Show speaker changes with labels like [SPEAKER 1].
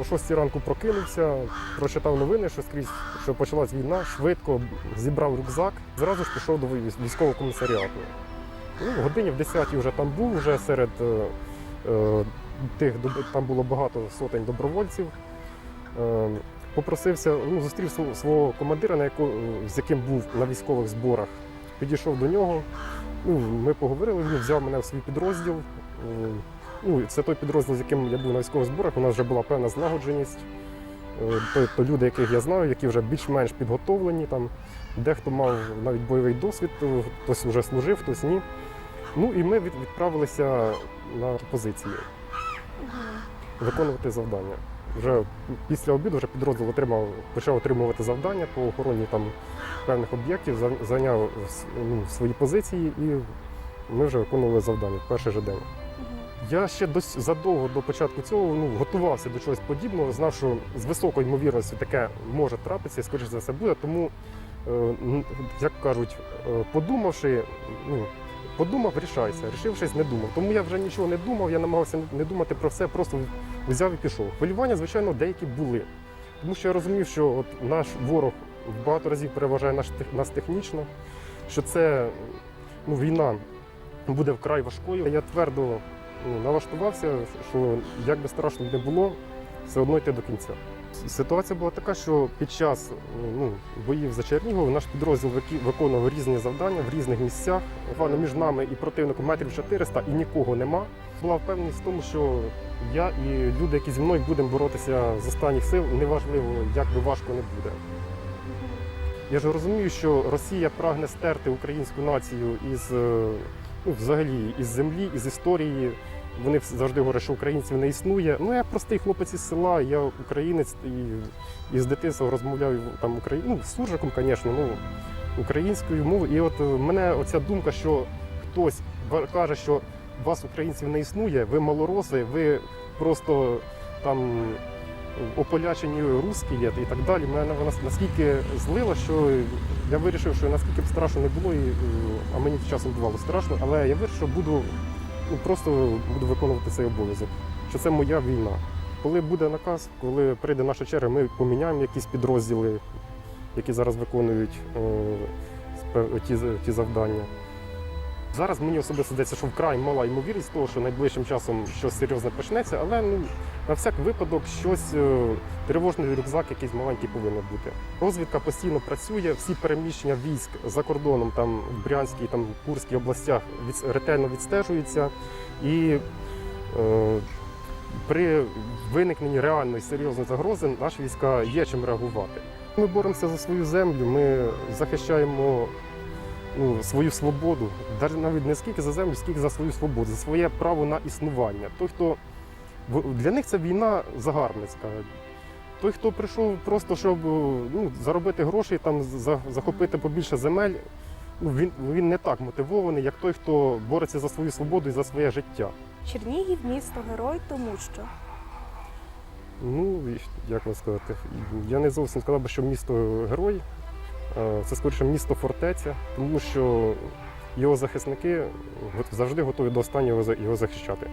[SPEAKER 1] О 6 ранку прокинувся, прочитав новини, що скрізь що почалась війна, швидко зібрав рюкзак, зразу ж пішов до військового комісаріату. Ну, годині в 10 вже там був, вже серед е, е, тих там було багато сотень добровольців. Е, попросився, ну, зустрів свого, командира, на яко, з яким був на військових зборах. Підійшов до нього. Ну, ми поговорили, він взяв мене в свій підрозділ. Ну, це той підрозділ, з яким я був на військових зборах. У нас вже була певна злагодженість. Е, То, то люди, яких я знаю, які вже більш-менш підготовлені. Там. Дехто мав навіть бойовий досвід, хтось вже служив, хтось ні. Ну і ми відправилися на позиції виконувати завдання. Вже після обіду вже підрозділ отримав, почав отримувати завдання по охороні там певних об'єктів, зайняв ну, свої позиції і ми вже виконували завдання в перший же день. Я ще дос- задовго до початку цього ну, готувався до чогось подібного, знав, що з високою ймовірністю таке може трапитися, і скоріш за все буде. Тому, е, як кажуть, е, подумавши, ну, подумав, рішайся. Рішившись, не думав. Тому я вже нічого не думав, я намагався не- думати про все, просто взяв і пішов. Хвилювання, звичайно, деякі були. Тому що я розумів, що от наш ворог багато разів переважає нас технічно, що це ну, війна буде вкрай важкою. Я твердо ну, налаштувався, що як би страшно не було, все одно йти до кінця. Ситуація була така, що під час ну, боїв за Чернігов наш підрозділ виконував різні завдання в різних місцях. Буквально між нами і противником метрів 400 і нікого нема. Була впевненість в тому, що я і люди, які зі мною будемо боротися з останніх сил, неважливо, як би важко не буде. Я ж розумію, що Росія прагне стерти українську націю із е, ну, взагалі із землі, із історії. Вони завжди говорять, що українців не існує. Ну я простий хлопець із села, я українець і, і з дитинства розмовляю там Украї... ну, суржиком, звісно, ну, українською мовою. І от е, мене оця думка, що хтось каже, що вас українців не існує, ви малороси, ви просто там ополячені русські є і так далі. Мене вона наскільки злила, що я вирішив, що наскільки б страшно не було, і, е, а мені часом бувало страшно, але я вирішив, що буду ну, просто буду виконувати цей обов'язок, що це моя війна. Коли буде наказ, коли прийде наша черга, ми поміняємо якісь підрозділи, які зараз виконують е, спе- ті, ті завдання. Зараз мені особисто здається, що вкрай мала ймовірність того, що найближчим часом щось серйозне почнеться, але ну, на всяк випадок щось е, тривожний рюкзак якийсь маленький повинен бути. Розвідка постійно працює, всі переміщення військ за кордоном, там в Брянській, там Курській областях від, ретельно відстежуються. І е, при виникненні реальної серйозної загрози наші війська є чим реагувати. Ми боремося за свою землю, ми захищаємо ну, свою свободу, навіть не скільки за землю, скільки за свою свободу, за своє право на існування. Той, хто для них це війна загарбницька. Той, хто прийшов просто, щоб ну, заробити гроші, там, захопити побільше земель, ну, він, він не так мотивований, як той, хто бореться за свою свободу і за своє життя.
[SPEAKER 2] Чернігів місто герой, тому що
[SPEAKER 1] Ну, як вам сказати, я не зовсім сказав би, що місто герой. Е, Це скоріше місто фортеця, тому що його захисники завжди готові до останнього його захищати.